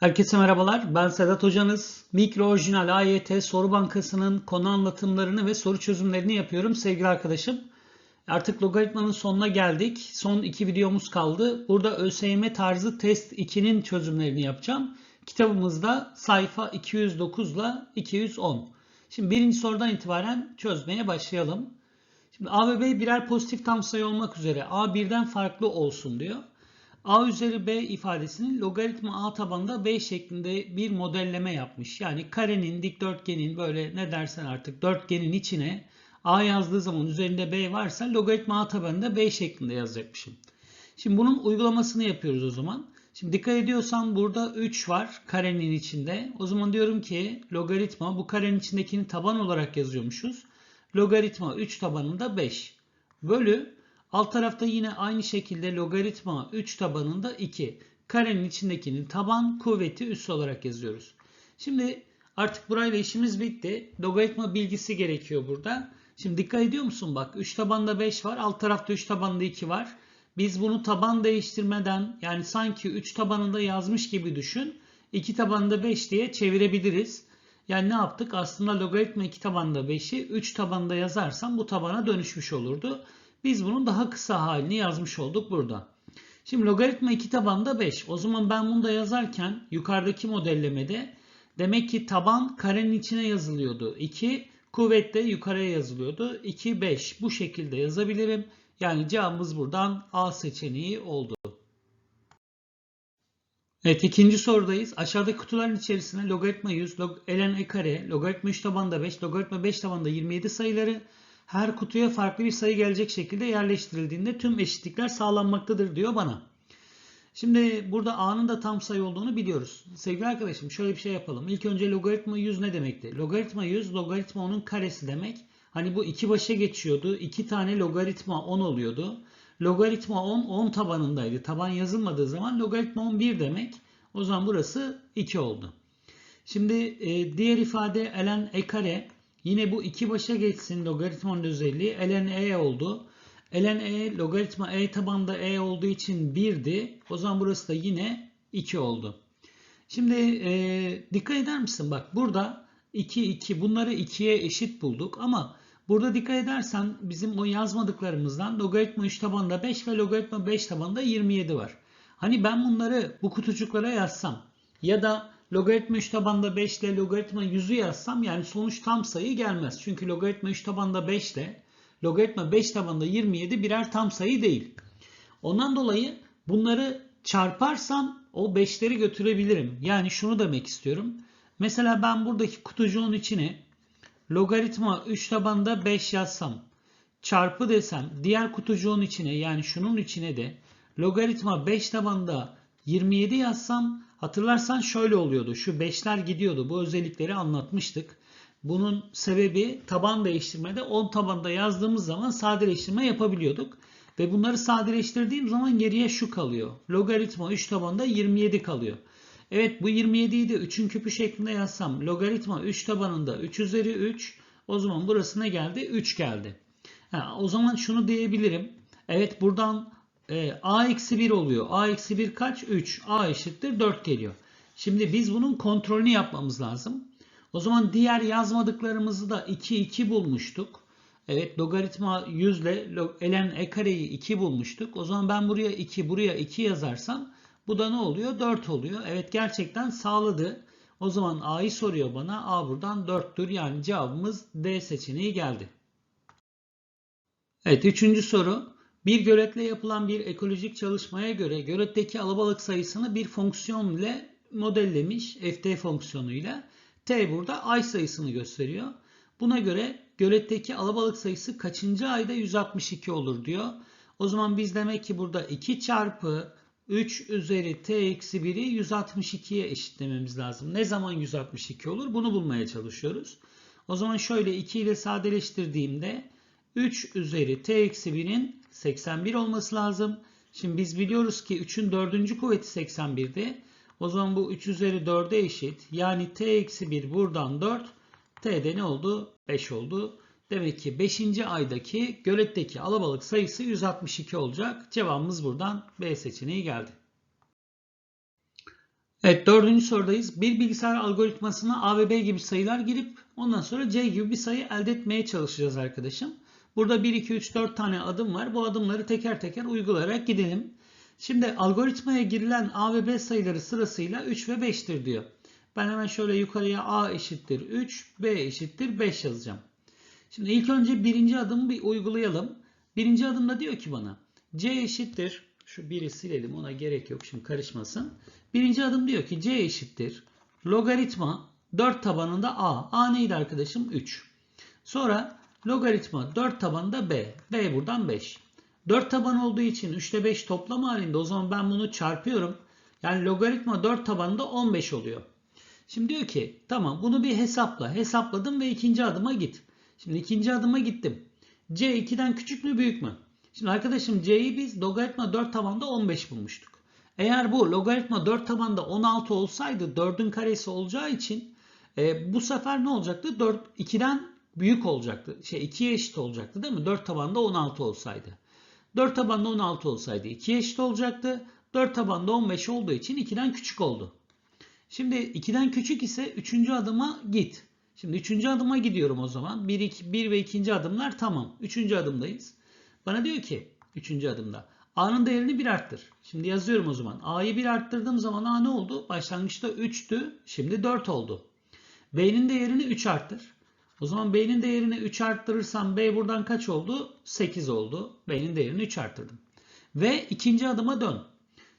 Herkese merhabalar. Ben Sedat Hocanız. Mikro Orijinal AYT Soru Bankası'nın konu anlatımlarını ve soru çözümlerini yapıyorum sevgili arkadaşım. Artık logaritmanın sonuna geldik. Son iki videomuz kaldı. Burada ÖSYM tarzı test 2'nin çözümlerini yapacağım. Kitabımızda sayfa 209 ile 210. Şimdi birinci sorudan itibaren çözmeye başlayalım. Şimdi A ve B birer pozitif tam sayı olmak üzere A birden farklı olsun diyor. A üzeri B ifadesinin logaritma A tabanında B şeklinde bir modelleme yapmış. Yani karenin, dikdörtgenin böyle ne dersen artık dörtgenin içine A yazdığı zaman üzerinde B varsa logaritma A tabanında B şeklinde yazacakmışım. Şimdi bunun uygulamasını yapıyoruz o zaman. Şimdi dikkat ediyorsan burada 3 var karenin içinde. O zaman diyorum ki logaritma bu karenin içindekini taban olarak yazıyormuşuz. Logaritma 3 tabanında 5 bölü Alt tarafta yine aynı şekilde logaritma 3 tabanında 2. Karenin içindekinin taban kuvveti üs olarak yazıyoruz. Şimdi artık burayla işimiz bitti. Logaritma bilgisi gerekiyor burada. Şimdi dikkat ediyor musun? Bak 3 tabanda 5 var. Alt tarafta 3 tabanda 2 var. Biz bunu taban değiştirmeden yani sanki 3 tabanında yazmış gibi düşün. 2 tabanında 5 diye çevirebiliriz. Yani ne yaptık? Aslında logaritma 2 tabanda 5'i 3 tabanda yazarsam bu tabana dönüşmüş olurdu. Biz bunun daha kısa halini yazmış olduk burada. Şimdi logaritma 2 tabanda 5. O zaman ben bunu da yazarken yukarıdaki modellemede demek ki taban karenin içine yazılıyordu. 2 kuvvet de yukarıya yazılıyordu. 2 5 bu şekilde yazabilirim. Yani cevabımız buradan A seçeneği oldu. Evet ikinci sorudayız. Aşağıdaki kutuların içerisine logaritma 100, log, ln e kare, logaritma 3 tabanda 5, logaritma 5 tabanda 27 sayıları her kutuya farklı bir sayı gelecek şekilde yerleştirildiğinde tüm eşitlikler sağlanmaktadır diyor bana. Şimdi burada a'nın da tam sayı olduğunu biliyoruz. Sevgili arkadaşım şöyle bir şey yapalım. İlk önce logaritma 100 ne demekti? Logaritma 100 logaritma 10'un karesi demek. Hani bu iki başa geçiyordu. İki tane logaritma 10 oluyordu. Logaritma 10 10 tabanındaydı. Taban yazılmadığı zaman logaritma 10 1 demek. O zaman burası 2 oldu. Şimdi e, diğer ifade ln e kare Yine bu iki başa geçsin logaritmanın özelliği ln e oldu. ln e logaritma e tabanda e olduğu için 1'di. O zaman burası da yine 2 oldu. Şimdi e, dikkat eder misin? Bak burada 2 2 bunları 2'ye eşit bulduk ama burada dikkat edersen bizim o yazmadıklarımızdan logaritma 3 tabanda 5 ve logaritma 5 tabanda 27 var. Hani ben bunları bu kutucuklara yazsam ya da logaritma 3 tabanda 5 ile logaritma 100'ü yazsam yani sonuç tam sayı gelmez. Çünkü logaritma 3 tabanda 5 ile logaritma 5 tabanda 27 birer tam sayı değil. Ondan dolayı bunları çarparsam o 5'leri götürebilirim. Yani şunu demek istiyorum. Mesela ben buradaki kutucuğun içine logaritma 3 tabanda 5 yazsam çarpı desem diğer kutucuğun içine yani şunun içine de logaritma 5 tabanda 27 yazsam Hatırlarsan şöyle oluyordu. Şu 5'ler gidiyordu. Bu özellikleri anlatmıştık. Bunun sebebi taban değiştirmede 10 tabanda yazdığımız zaman sadeleştirme yapabiliyorduk. Ve bunları sadeleştirdiğim zaman geriye şu kalıyor. Logaritma 3 tabanda 27 kalıyor. Evet bu 27'yi de 3'ün küpü şeklinde yazsam logaritma 3 tabanında 3 üzeri 3 o zaman burası ne geldi? 3 geldi. Ha, o zaman şunu diyebilirim. Evet buradan e, a eksi 1 oluyor. a eksi 1 kaç? 3. a eşittir 4 geliyor. Şimdi biz bunun kontrolünü yapmamız lazım. O zaman diğer yazmadıklarımızı da 2 2 bulmuştuk. Evet logaritma 100 ile ln e kareyi 2 bulmuştuk. O zaman ben buraya 2 buraya 2 yazarsam bu da ne oluyor? 4 oluyor. Evet gerçekten sağladı. O zaman a'yı soruyor bana. a buradan 4'tür. Yani cevabımız D seçeneği geldi. Evet üçüncü soru. Bir göletle yapılan bir ekolojik çalışmaya göre göletteki alabalık sayısını bir fonksiyon ile modellemiş ft fonksiyonuyla. T burada ay sayısını gösteriyor. Buna göre göletteki alabalık sayısı kaçıncı ayda 162 olur diyor. O zaman biz demek ki burada 2 çarpı 3 üzeri t eksi 1'i 162'ye eşitlememiz lazım. Ne zaman 162 olur? Bunu bulmaya çalışıyoruz. O zaman şöyle 2 ile sadeleştirdiğimde 3 üzeri t eksi 1'in 81 olması lazım. Şimdi biz biliyoruz ki 3'ün 4. kuvveti 81'de. O zaman bu 3 üzeri 4'e eşit. Yani t eksi 1 buradan 4. T'de ne oldu? 5 oldu. Demek ki 5. aydaki göletteki alabalık sayısı 162 olacak. Cevabımız buradan B seçeneği geldi. Evet dördüncü sorudayız. Bir bilgisayar algoritmasına A ve B gibi sayılar girip ondan sonra C gibi bir sayı elde etmeye çalışacağız arkadaşım. Burada 1, 2, 3, 4 tane adım var. Bu adımları teker teker uygulayarak gidelim. Şimdi algoritmaya girilen A ve B sayıları sırasıyla 3 ve 5'tir diyor. Ben hemen şöyle yukarıya A eşittir 3, B eşittir 5 yazacağım. Şimdi ilk önce birinci adımı bir uygulayalım. Birinci adımda diyor ki bana C eşittir. Şu biri silelim ona gerek yok şimdi karışmasın. Birinci adım diyor ki C eşittir. Logaritma 4 tabanında A. A neydi arkadaşım? 3. Sonra logaritma 4 tabanında B. B buradan 5. 4 taban olduğu için 3 ile 5 toplam halinde o zaman ben bunu çarpıyorum. Yani logaritma 4 tabanında 15 oluyor. Şimdi diyor ki tamam bunu bir hesapla. Hesapladım ve ikinci adıma git. Şimdi ikinci adıma gittim. C 2'den küçük mü büyük mü? Şimdi arkadaşım C'yi biz logaritma 4 tabanda 15 bulmuştuk. Eğer bu logaritma 4 tabanda 16 olsaydı 4'ün karesi olacağı için e, bu sefer ne olacaktı? 4 2'den büyük olacaktı. Şey 2'ye eşit olacaktı değil mi? 4 tabanda 16 olsaydı. 4 tabanda 16 olsaydı 2'ye eşit olacaktı. 4 tabanda 15 olduğu için 2'den küçük oldu. Şimdi 2'den küçük ise 3. adıma git. Şimdi 3. adıma gidiyorum o zaman. 1, 2, 1 ve 2. adımlar tamam. 3. adımdayız. Bana diyor ki 3. adımda A'nın değerini 1 arttır. Şimdi yazıyorum o zaman. A'yı 1 arttırdığım zaman A ne oldu? Başlangıçta 3'tü. Şimdi 4 oldu. B'nin değerini 3 arttır. O zaman B'nin değerini 3 arttırırsam B buradan kaç oldu? 8 oldu. B'nin değerini 3 arttırdım. Ve ikinci adıma dön.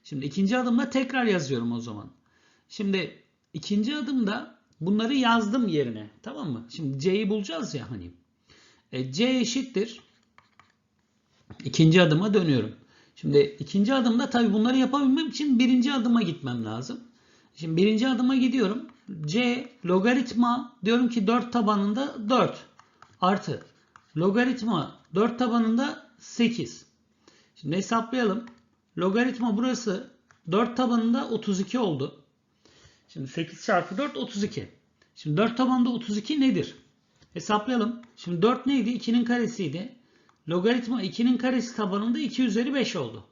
Şimdi ikinci adımda tekrar yazıyorum o zaman. Şimdi ikinci adımda bunları yazdım yerine. Tamam mı? Şimdi C'yi bulacağız ya hani. E, C eşittir. İkinci adıma dönüyorum. Şimdi ikinci adımda tabii bunları yapabilmem için birinci adıma gitmem lazım. Şimdi birinci adıma gidiyorum. C logaritma diyorum ki 4 tabanında 4 artı logaritma 4 tabanında 8. Şimdi hesaplayalım. Logaritma burası 4 tabanında 32 oldu. Şimdi 8 çarpı 4 32. Şimdi 4 tabanında 32 nedir? Hesaplayalım. Şimdi 4 neydi? 2'nin karesiydi. Logaritma 2'nin karesi tabanında 2 üzeri 5 oldu.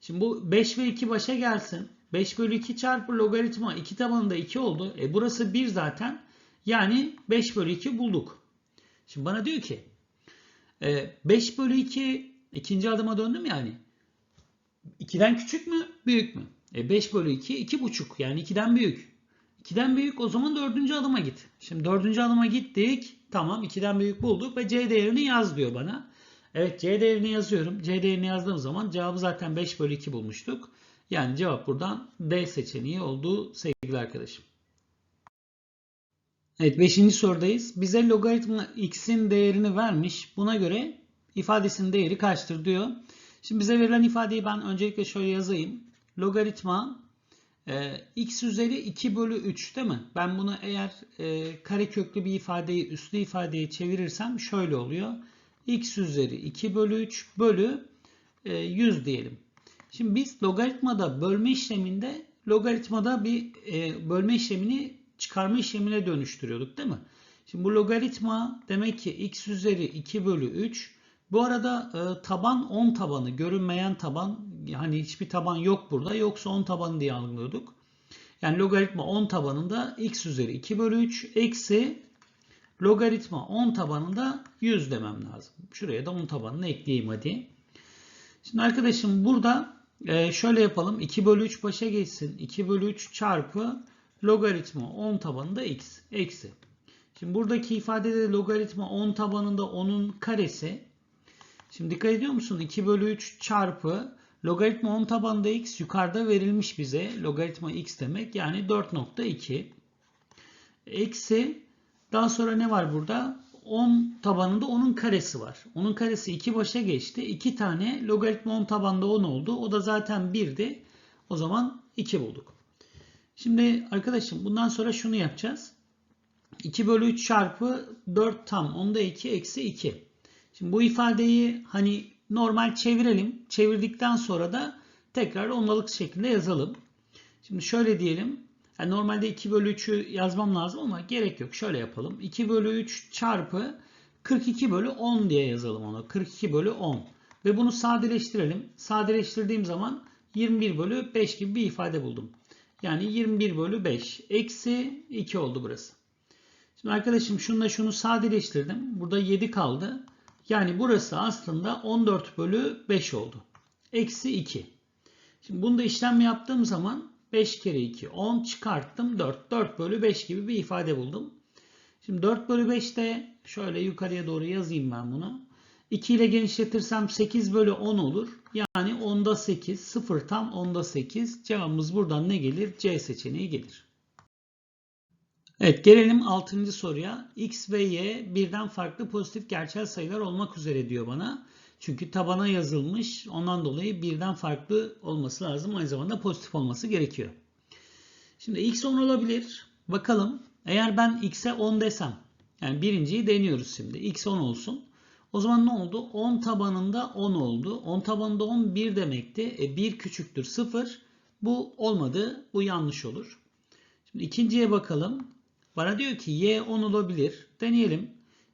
Şimdi bu 5 ve 2 başa gelsin. 5 bölü 2 çarpı logaritma 2 tabanında 2 oldu. E burası 1 zaten. Yani 5 bölü 2 bulduk. Şimdi bana diyor ki 5 bölü 2 ikinci adıma döndüm yani. 2'den küçük mü büyük mü? E 5 bölü 2 2,5 yani 2'den büyük. 2'den büyük o zaman 4. adıma git. Şimdi 4. adıma gittik. Tamam 2'den büyük bulduk ve C değerini yaz diyor bana. Evet C değerini yazıyorum. C değerini yazdığım zaman cevabı zaten 5 bölü 2 bulmuştuk. Yani cevap buradan D seçeneği oldu sevgili arkadaşım. Evet 5. sorudayız. Bize logaritma x'in değerini vermiş. Buna göre ifadesinin değeri kaçtır diyor. Şimdi bize verilen ifadeyi ben öncelikle şöyle yazayım. Logaritma e, x üzeri 2 bölü 3 değil mi? Ben bunu eğer e, kare köklü bir ifadeyi üslü ifadeye çevirirsem şöyle oluyor. x üzeri 2 bölü 3 bölü e, 100 diyelim. Şimdi biz logaritmada bölme işleminde logaritmada bir e, bölme işlemini çıkarma işlemine dönüştürüyorduk değil mi? Şimdi bu logaritma demek ki x üzeri 2 bölü 3 bu arada e, taban 10 tabanı görünmeyen taban hani hiçbir taban yok burada yoksa 10 tabanı diye algılıyorduk. Yani logaritma 10 tabanında x üzeri 2 bölü 3 eksi logaritma 10 tabanında 100 demem lazım. Şuraya da 10 tabanını ekleyeyim hadi. Şimdi arkadaşım burada e, şöyle yapalım. 2 bölü 3 başa geçsin. 2 bölü 3 çarpı logaritma 10 tabanında x eksi. Şimdi buradaki ifadede logaritma 10 tabanında 10'un karesi. Şimdi dikkat ediyor musun? 2 bölü 3 çarpı logaritma 10 tabanında x yukarıda verilmiş bize. Logaritma x demek yani 4.2 eksi daha sonra ne var burada? 10 tabanında 10'un karesi var. Onun karesi 2 başa geçti. 2 tane logaritma 10 tabanında 10 oldu. O da zaten 1'di. O zaman 2 bulduk. Şimdi arkadaşım bundan sonra şunu yapacağız. 2 bölü 3 çarpı 4 tam onda 2 eksi 2. Şimdi bu ifadeyi hani normal çevirelim. Çevirdikten sonra da tekrar ondalık şeklinde yazalım. Şimdi şöyle diyelim. Yani normalde 2 bölü 3'ü yazmam lazım ama gerek yok. Şöyle yapalım. 2 bölü 3 çarpı 42 bölü 10 diye yazalım onu. 42 bölü 10. Ve bunu sadeleştirelim. Sadeleştirdiğim zaman 21 bölü 5 gibi bir ifade buldum. Yani 21 bölü 5. Eksi 2 oldu burası. Şimdi arkadaşım şununla şunu sadeleştirdim. Burada 7 kaldı. Yani burası aslında 14 bölü 5 oldu. Eksi 2. Şimdi bunda işlem yaptığım zaman 5 kere 2 10 çıkarttım 4. 4 bölü 5 gibi bir ifade buldum. Şimdi 4 bölü 5'te şöyle yukarıya doğru yazayım ben bunu. 2 ile genişletirsem 8 bölü 10 olur. Yani 10'da 8 0 tam 10'da 8. Cevabımız buradan ne gelir? C seçeneği gelir. Evet gelelim 6. soruya. X ve Y birden farklı pozitif gerçel sayılar olmak üzere diyor bana. Çünkü tabana yazılmış. Ondan dolayı birden farklı olması lazım. Aynı zamanda pozitif olması gerekiyor. Şimdi X 10 olabilir. Bakalım. Eğer ben X'e 10 desem. Yani birinciyi deniyoruz şimdi. X 10 olsun. O zaman ne oldu? 10 tabanında 10 oldu. 10 tabanında 10 1 demekti. E 1 küçüktür 0. Bu olmadı. Bu yanlış olur. Şimdi ikinciye bakalım. Bana diyor ki y 10 olabilir. Deneyelim.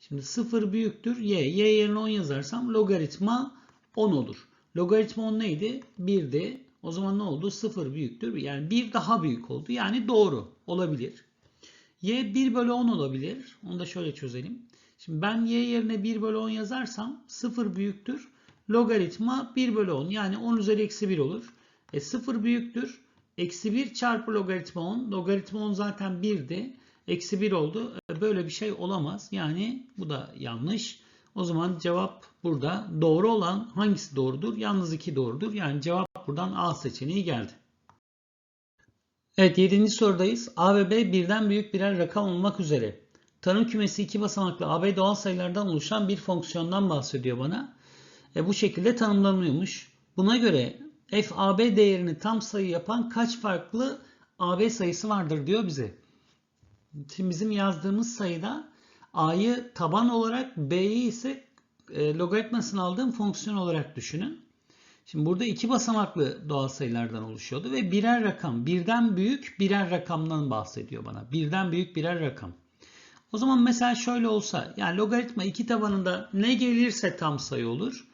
Şimdi 0 büyüktür y. y yerine 10 yazarsam logaritma 10 olur. Logaritma 10 neydi? 1'di. O zaman ne oldu? 0 büyüktür. Yani 1 daha büyük oldu. Yani doğru olabilir. y 1 bölü 10 olabilir. Onu da şöyle çözelim. Şimdi ben y yerine 1 bölü 10 yazarsam 0 büyüktür. Logaritma 1 bölü 10 yani 10 üzeri eksi 1 olur. E 0 büyüktür. Eksi 1 çarpı logaritma 10. Logaritma 10 zaten 1'di. Eksi 1 oldu. E, Böyle bir şey olamaz. Yani bu da yanlış. O zaman cevap burada doğru olan hangisi doğrudur? Yalnız 2 doğrudur. Yani cevap buradan A seçeneği geldi. Evet 7. sorudayız. A ve B birden büyük birer rakam olmak üzere. Tanım kümesi iki basamaklı AB doğal sayılardan oluşan bir fonksiyondan bahsediyor bana. E, bu şekilde tanımlanıyormuş. Buna göre f AB değerini tam sayı yapan kaç farklı AB sayısı vardır diyor bize. Şimdi bizim yazdığımız sayıda A'yı taban olarak B'yi ise e, logaritmasını aldığım fonksiyon olarak düşünün. Şimdi burada iki basamaklı doğal sayılardan oluşuyordu ve birer rakam, birden büyük birer rakamdan bahsediyor bana. Birden büyük birer rakam. O zaman mesela şöyle olsa, yani logaritma iki tabanında ne gelirse tam sayı olur.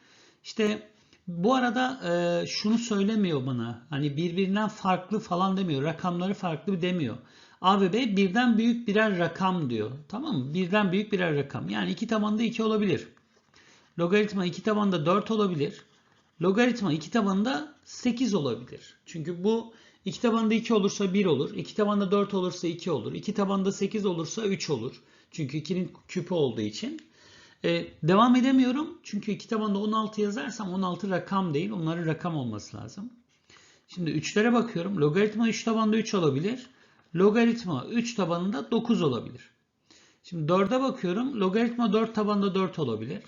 İşte bu arada e, şunu söylemiyor bana. Hani birbirinden farklı falan demiyor. Rakamları farklı demiyor. A ve B birden büyük birer rakam diyor. Tamam mı? Birden büyük birer rakam. Yani iki tabanda 2 olabilir. Logaritma iki tabanda 4 olabilir. Logaritma iki tabanda 8 olabilir. Çünkü bu iki tabanda 2 olursa 1 olur. İki tabanda 4 olursa 2 olur. İki tabanda 8 olursa 3 olur. Çünkü 2'nin küpü olduğu için. Ee, devam edemiyorum. Çünkü iki tabanda 16 yazarsam 16 rakam değil. Onların rakam olması lazım. Şimdi 3'lere bakıyorum. Logaritma 3 tabanda 3 olabilir. Logaritma 3 tabanında 9 olabilir. Şimdi 4'e bakıyorum. Logaritma 4 tabanda 4 olabilir.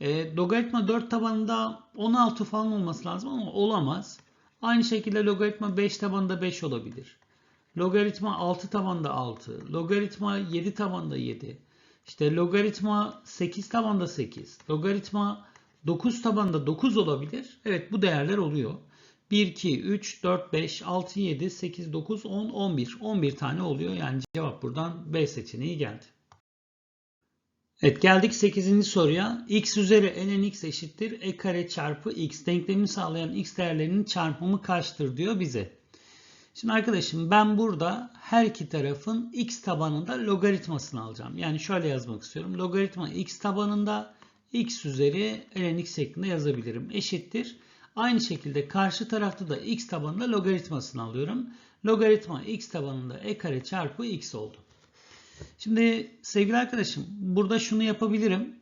E, logaritma 4 tabanında 16 falan olması lazım ama olamaz. Aynı şekilde logaritma 5 tabanında 5 olabilir. Logaritma 6 tabanda 6. Logaritma 7 tabanda 7. İşte logaritma 8 tabanda 8. Logaritma 9 tabanda 9 olabilir. Evet bu değerler oluyor. 1, 2, 3, 4, 5, 6, 7, 8, 9, 10, 11. 11 tane oluyor. Yani cevap buradan B seçeneği geldi. Evet geldik 8. soruya. x üzeri ln x eşittir e kare çarpı x. Denklemi sağlayan x değerlerinin çarpımı kaçtır diyor bize. Şimdi arkadaşım ben burada her iki tarafın x tabanında logaritmasını alacağım. Yani şöyle yazmak istiyorum. Logaritma x tabanında x üzeri ln x şeklinde yazabilirim. Eşittir. Aynı şekilde karşı tarafta da x tabanında logaritmasını alıyorum. Logaritma x tabanında e kare çarpı x oldu. Şimdi sevgili arkadaşım burada şunu yapabilirim.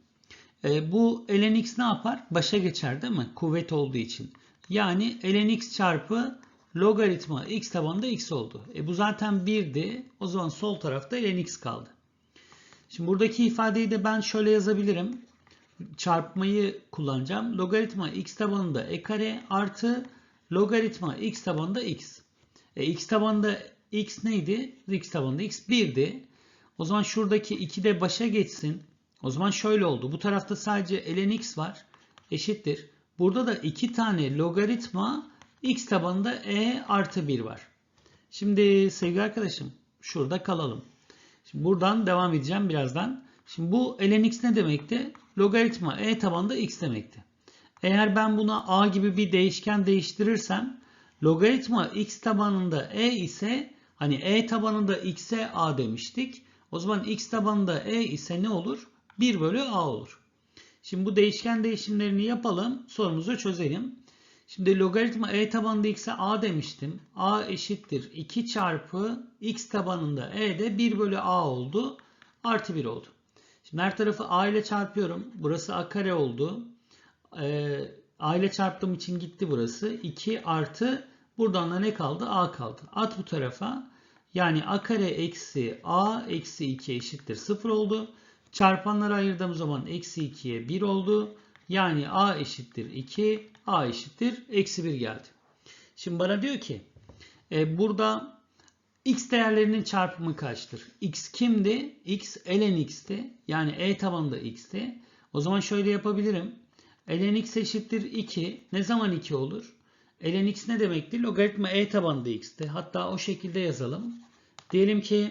E, bu ln x ne yapar? Başa geçer değil mi? Kuvvet olduğu için. Yani ln x çarpı logaritma x tabanında x oldu. E, bu zaten 1'di. O zaman sol tarafta ln x kaldı. Şimdi buradaki ifadeyi de ben şöyle yazabilirim. Çarpmayı kullanacağım. Logaritma x tabanında e kare artı logaritma x tabanında x. E, x tabanında x neydi? x tabanında x 1'di. O zaman şuradaki 2 de başa geçsin. O zaman şöyle oldu. Bu tarafta sadece ln x var. Eşittir. Burada da 2 tane logaritma x tabanında e artı 1 var. Şimdi sevgili arkadaşım şurada kalalım. Şimdi buradan devam edeceğim birazdan. Şimdi bu ln x ne demekti? Logaritma e tabanında x demekti. Eğer ben buna a gibi bir değişken değiştirirsem Logaritma x tabanında e ise hani e tabanında x'e a demiştik. O zaman x tabanında e ise ne olur? 1 bölü a olur. Şimdi bu değişken değişimlerini yapalım. Sorumuzu çözelim. Şimdi logaritma e tabanında x'e a demiştim. a eşittir 2 çarpı x tabanında e de 1 bölü a oldu. Artı 1 oldu. Şimdi her tarafı a ile çarpıyorum. Burası a kare oldu. Ee, a ile çarptığım için gitti burası. 2 artı buradan da ne kaldı? a kaldı. At bu tarafa. Yani a kare eksi a eksi 2 eşittir 0 oldu. Çarpanları ayırdığım zaman eksi 2'ye 1 oldu. Yani a eşittir 2, a eşittir eksi 1 geldi. Şimdi bana diyor ki e, burada x değerlerinin çarpımı kaçtır? x kimdi? x ln x'ti. Yani e tabanında x'ti. O zaman şöyle yapabilirim. ln x eşittir 2. Ne zaman 2 olur? ln x ne demektir? Logaritma e tabanında x'ti. Hatta o şekilde yazalım. Diyelim ki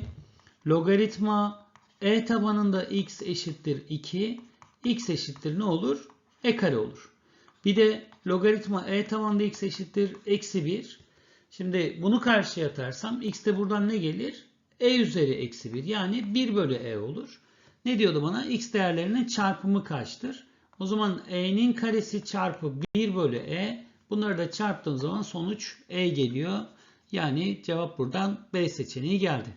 logaritma e tabanında x eşittir 2. x eşittir ne olur? e kare olur. Bir de logaritma e tabanında x eşittir eksi 1. Şimdi bunu karşıya atarsam x de buradan ne gelir? e üzeri eksi 1 yani 1 bölü e olur. Ne diyordu bana? x değerlerinin çarpımı kaçtır? O zaman e'nin karesi çarpı 1 bölü e. Bunları da çarptığım zaman sonuç e geliyor. Yani cevap buradan B seçeneği geldi.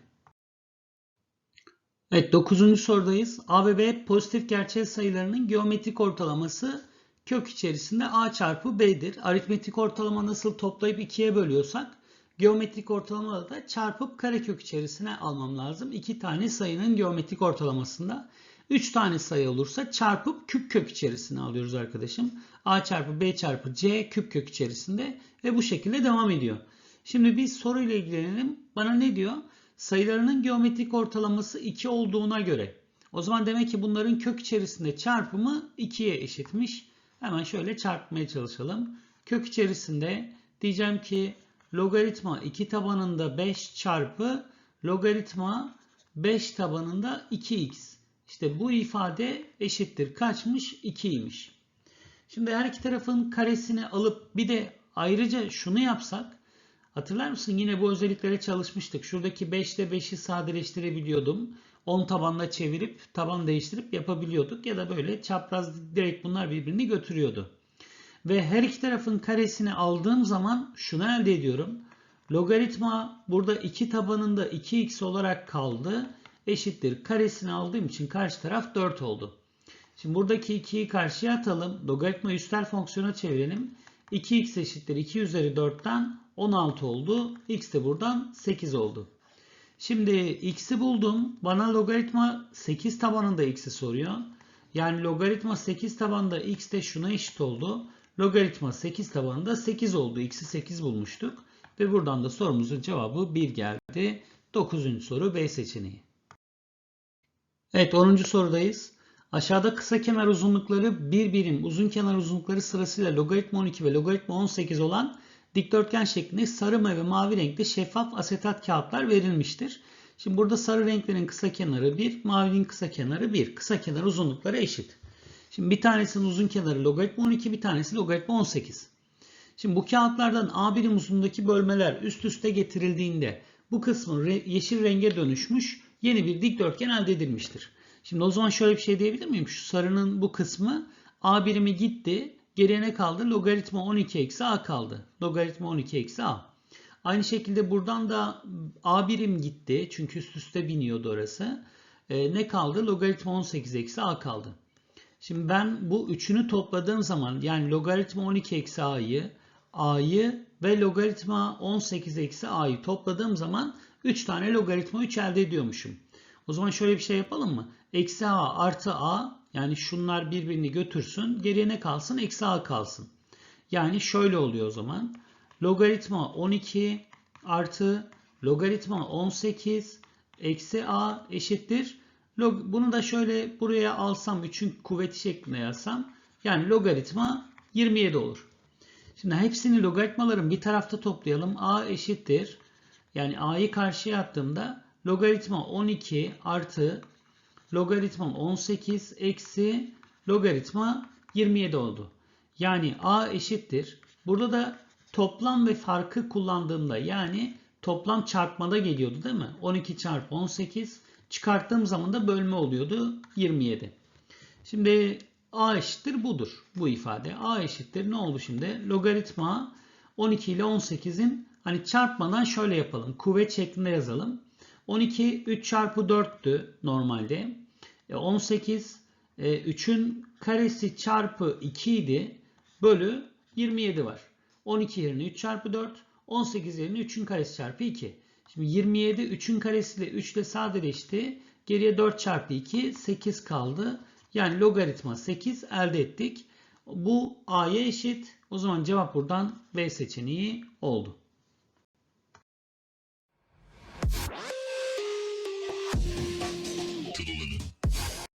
Evet 9. sorudayız. A ve B pozitif gerçel sayılarının geometrik ortalaması kök içerisinde A çarpı B'dir. Aritmetik ortalama nasıl toplayıp 2'ye bölüyorsak geometrik ortalamada da çarpıp karekök içerisine almam lazım. 2 tane sayının geometrik ortalamasında. 3 tane sayı olursa çarpıp küp kök içerisine alıyoruz arkadaşım. A çarpı B çarpı C küp kök içerisinde ve bu şekilde devam ediyor. Şimdi biz soruyla ilgilenelim. Bana ne diyor? Sayılarının geometrik ortalaması 2 olduğuna göre. O zaman demek ki bunların kök içerisinde çarpımı 2'ye eşitmiş. Hemen şöyle çarpmaya çalışalım. Kök içerisinde diyeceğim ki logaritma 2 tabanında 5 çarpı logaritma 5 tabanında 2x. İşte bu ifade eşittir. Kaçmış? 2'ymiş. Şimdi her iki tarafın karesini alıp bir de ayrıca şunu yapsak Hatırlar mısın? Yine bu özelliklere çalışmıştık. Şuradaki 5 ile 5'i sadeleştirebiliyordum. 10 tabanla çevirip taban değiştirip yapabiliyorduk. Ya da böyle çapraz direkt bunlar birbirini götürüyordu. Ve her iki tarafın karesini aldığım zaman şunu elde ediyorum. Logaritma burada 2 tabanında 2x olarak kaldı. Eşittir. Karesini aldığım için karşı taraf 4 oldu. Şimdi buradaki 2'yi karşıya atalım. Logaritma üstel fonksiyona çevirelim. 2x eşittir 2 üzeri 4'ten 16 oldu. X de buradan 8 oldu. Şimdi x'i buldum. Bana logaritma 8 tabanında x'i soruyor. Yani logaritma 8 tabanında x de şuna eşit oldu. Logaritma 8 tabanında 8 oldu. X'i 8 bulmuştuk. Ve buradan da sorumuzun cevabı 1 geldi. 9. soru B seçeneği. Evet 10. sorudayız. Aşağıda kısa kenar uzunlukları bir birim uzun kenar uzunlukları sırasıyla logaritma 12 ve logaritma 18 olan dikdörtgen şeklinde sarı ve mavi renkli şeffaf asetat kağıtlar verilmiştir. Şimdi burada sarı renklerin kısa kenarı 1, mavinin kısa kenarı 1. Kısa kenar uzunlukları eşit. Şimdi bir tanesinin uzun kenarı logaritma 12, bir tanesi logaritma 18. Şimdi bu kağıtlardan A birim uzunluğundaki bölmeler üst üste getirildiğinde bu kısmın yeşil renge dönüşmüş yeni bir dikdörtgen elde edilmiştir. Şimdi o zaman şöyle bir şey diyebilir miyim? Şu sarının bu kısmı A birimi gitti. Geriye ne kaldı? Logaritma 12 eksi A kaldı. Logaritma 12 eksi A. Aynı şekilde buradan da A birim gitti. Çünkü üst üste biniyordu orası. E, ne kaldı? Logaritma 18 eksi A kaldı. Şimdi ben bu üçünü topladığım zaman yani logaritma 12 eksi A'yı, A'yı ve logaritma 18 eksi A'yı topladığım zaman 3 tane logaritma 3 elde ediyormuşum. O zaman şöyle bir şey yapalım mı? Eksi A artı A yani şunlar birbirini götürsün. Geriye ne kalsın? Eksi A kalsın. Yani şöyle oluyor o zaman. Logaritma 12 artı logaritma 18 eksi A eşittir. Bunu da şöyle buraya alsam 3'ün kuvveti şeklinde yazsam yani logaritma 27 olur. Şimdi hepsini logaritmaların bir tarafta toplayalım. A eşittir. Yani A'yı karşıya attığımda logaritma 12 artı logaritma 18 eksi logaritma 27 oldu. Yani A eşittir. Burada da toplam ve farkı kullandığımda yani toplam çarpmada geliyordu değil mi? 12 çarpı 18 çıkarttığım zaman da bölme oluyordu 27. Şimdi a eşittir budur bu ifade. a eşittir ne oldu şimdi? Logaritma 12 ile 18'in hani çarpmadan şöyle yapalım. Kuvvet şeklinde yazalım. 12 3 çarpı 4'tü normalde. E, 18 e, 3'ün karesi çarpı 2 idi. Bölü 27 var. 12 yerine 3 çarpı 4. 18 yerine 3'ün karesi çarpı 2. Şimdi 27 3'ün karesiyle 3 ile sadeleşti. Geriye 4 çarpı 2 8 kaldı. Yani logaritma 8 elde ettik. Bu a'ya eşit. O zaman cevap buradan B seçeneği oldu.